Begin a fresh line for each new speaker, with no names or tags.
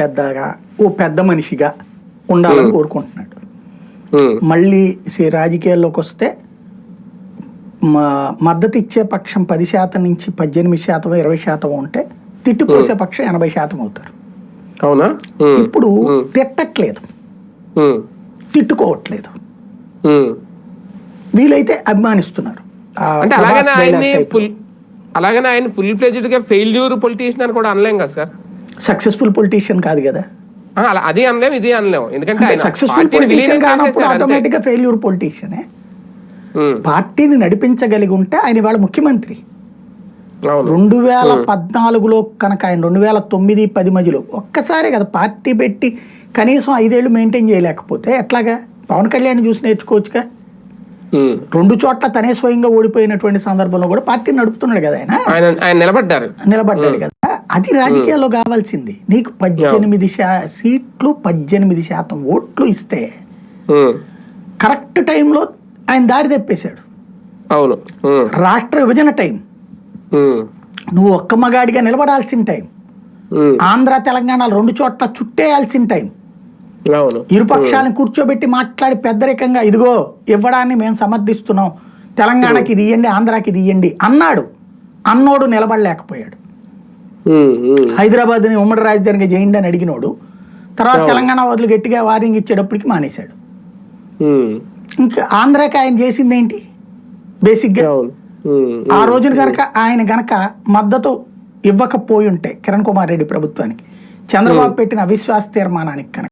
పెద్దగా ఓ పెద్ద మనిషిగా ఉండాలని కోరుకుంటున్నాడు. మళ్ళీ రాజకీయాల్లోకి వస్తే మద్దతు ఇచ్చే పక్షం పది శాతం నుంచి పద్దెనిమిది శాతం ఇరవై శాతం ఉంటే తిట్టిపోసే పక్షం ఎనభై శాతం అవుతారు.
అవునా?
ఇప్పుడు తిట్టట్లేదు. తిట్టుకోవట్లేదు. వీలైతే అభిమానిస్తున్నారు.
అలాగనే అలాగనే ఆయన ఫుల్ ఫెయిల్యూర్ పొలిటీషియన్ అని కూడా అనలేం కదా సార్?
సక్సెస్ఫుల్ పొలిటీషియన్ కాదు కదా.
అలా అది అనలేం ఇది అనలేం. ఎందుకంటే
సక్సెస్ఫుల్ పొలిటీషియన్ కానప్పుడు
చేసేసారు అంతే.
ఆటోమేటిక్గా ఫెయిల్యూర్ పొలిటీషియనే పార్టీని నడిపించగలిగి ఉంటే ఆయన ఇవాళ ముఖ్యమంత్రి. రెండు వేల పద్నాలుగులో కనుక ఆయన రెండు వేల తొమ్మిది పది మధ్యలో ఒక్కసారే కదా పార్టీ పెట్టి కనీసం ఐదేళ్ళు మెయింటైన్ చేయలేకపోతే ఎట్లాగా? పవన్ కళ్యాణ్ చూసి నేర్చుకోవచ్చుగా. రెండు చోట్ల తనే స్వయంగా ఓడిపోయినటువంటి సందర్భంలో కూడా పార్టీని నడుపుతున్నాడు కదా ఆయన.
ఆయన ఆయన నిలబడ్డారు.
నిలబడ్డాడు కదా. అది రాజకీయాల్లో కావాల్సింది. నీకు పద్దెనిమిది సీట్లు పద్దెనిమిది శాతం ఓట్లు ఇస్తే కరెక్ట్ టైంలో ఆయన దారి తెప్పేశాడు.
అవును.
రాష్ట్ర విభజన టైం. నువ్వు ఒక్క మగాడిగా నిలబడాల్సిన టైం. ఆంధ్ర తెలంగాణ రెండు చోట్ల చుట్టేయాల్సిన టైం. ఇరుపక్షాలను కూర్చోబెట్టి మాట్లాడి పెద్దరికంగా ఇదిగో ఇవ్వడాన్ని మేము సమర్థిస్తున్నాం. తెలంగాణకి ఇది ఇయ్యండి ఆంధ్రాకి ఇది ఇయ్యండి అన్నాడు. అన్నోడు నిలబడలేకపోయాడు. హైదరాబాద్ని ఉమ్మడి రాజధానిగా చేయండి అని అడిగినోడు తర్వాత తెలంగాణ వదులు గట్టిగా వార్నింగ్ ఇచ్చేటప్పటికి మానేశాడు. ఇంకా ఆంధ్రాకి ఆయన చేసింది ఏంటి బేసిక్గా ఆ రోజున గనక ఆయన గనక మద్దతు ఇవ్వకపోయి ఉంటే కిరణ్ కుమార్ రెడ్డి ప్రభుత్వానికి చంద్రబాబు పెట్టిన అవిశ్వాస తీర్మానానికి కనుక.